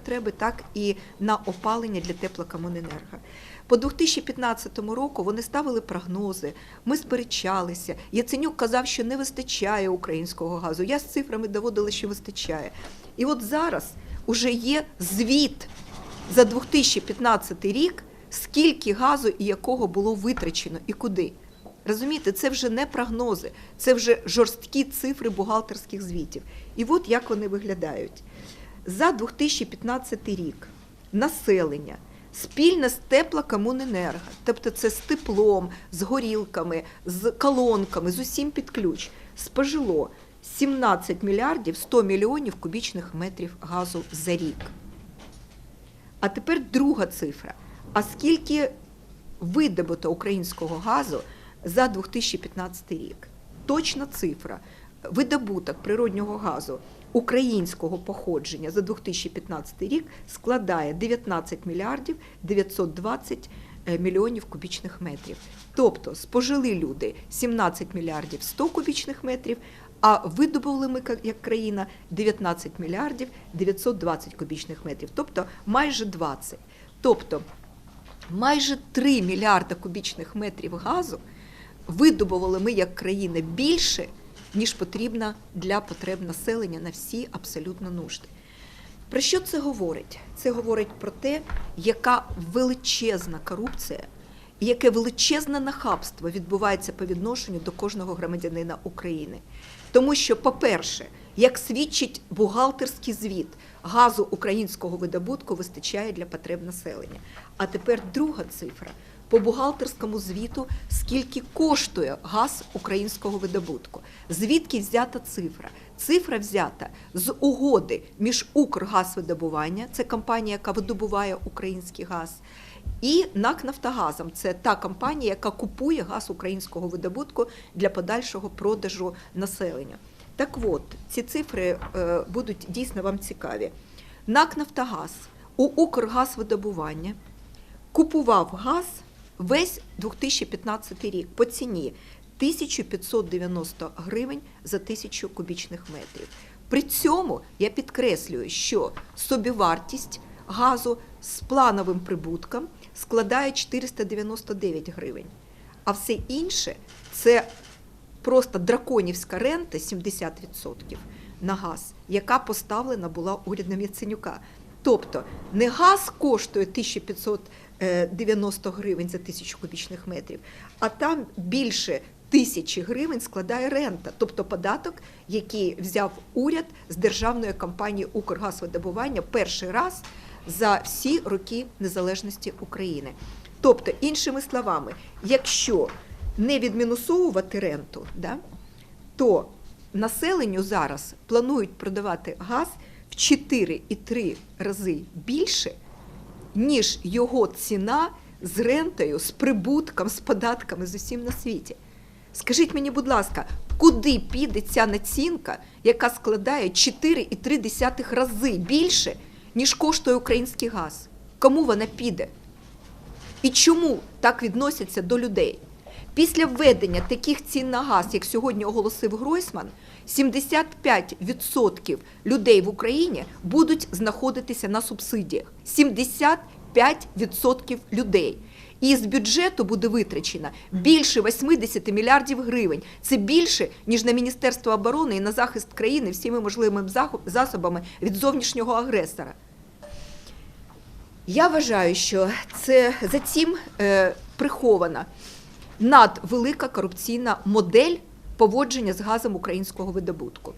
потреби, так і на опалення для теплокомуненерго. По 2015 року вони ставили прогнози, ми сперечалися. Яценюк казав, що не вистачає українського газу. Я з цифрами доводила, що вистачає. І от зараз уже є звіт за 2015 рік, скільки газу і якого було витрачено і куди. Розумієте, це вже не прогнози, це вже жорсткі цифри бухгалтерських звітів. І от як вони виглядають. За 2015 рік населення спільно з теплокомуненерго, тобто це з теплом, з горілками, з колонками, з усім під ключ, спожило 17 мільярдів 100 мільйонів кубічних метрів газу за рік. А тепер друга цифра. А скільки видобуто українського газу за 2015 рік? Точна цифра. Видобуток природнього газу українського походження за 2015 рік складає 19 мільярдів 920 е, мільйонів кубічних метрів. Тобто спожили люди 17 мільярдів 100 кубічних метрів, а видобули ми як країна 19 мільярдів 920 кубічних метрів, тобто майже 20. Тобто майже 3 мільярда кубічних метрів газу видобували ми як країна більше, ніж потрібно для потреб населення на всі абсолютно нужди. Про що це говорить? Це говорить про те, яка величезна корупція і яке величезне нахабство відбувається по відношенню до кожного громадянина України. Тому що, по-перше, як свідчить бухгалтерський звіт, газу українського видобутку вистачає для потреб населення. А тепер друга цифра по бухгалтерському звіту, скільки коштує газ українського видобутку. Звідки взята цифра? Цифра взята з угоди між Укргазвидобування, це компанія, яка видобуває український газ, і НАК Нафтогазом це та компанія, яка купує газ українського видобутку для подальшого продажу населення. Так от, ці цифри е, будуть дійсно вам цікаві. НАК Нафтогаз у Укргазвидобування купував газ весь 2015 рік по ціні 1590 гривень за тисячу кубічних метрів. При цьому я підкреслюю, що собівартість газу з плановим прибутком складає 499 гривень, а все інше це просто драконівська рента 70% на газ, яка поставлена була урядом Яценюка. Тобто не газ коштує 1590 гривень за тисячу кубічних метрів, а там більше тисячі гривень складає рента, тобто податок, який взяв уряд з державної компанії Укргазвидобування перший раз за всі роки незалежності України. Тобто, іншими словами, якщо не відмінусовувати ренту, да, то населенню зараз планують продавати газ в 4,3 рази більше, ніж його ціна з рентою, з прибутком, з податками, з усім на світі. Скажіть мені, будь ласка, куди піде ця націнка, яка складає 4,3 рази більше, ніж коштує український газ? Кому вона піде? І чому так відносяться до людей? Після введення таких цін на газ, як сьогодні оголосив Гройсман, 75% людей в Україні будуть знаходитися на субсидіях. 75% людей. І з бюджету буде витрачено більше 80 мільярдів гривень. Це більше, ніж на Міністерство оборони і на захист країни всіми можливими засобами від зовнішнього агресора. Я вважаю, що це за цим е, прихована надвелика корупційна модель поводження з газом українського видобутку.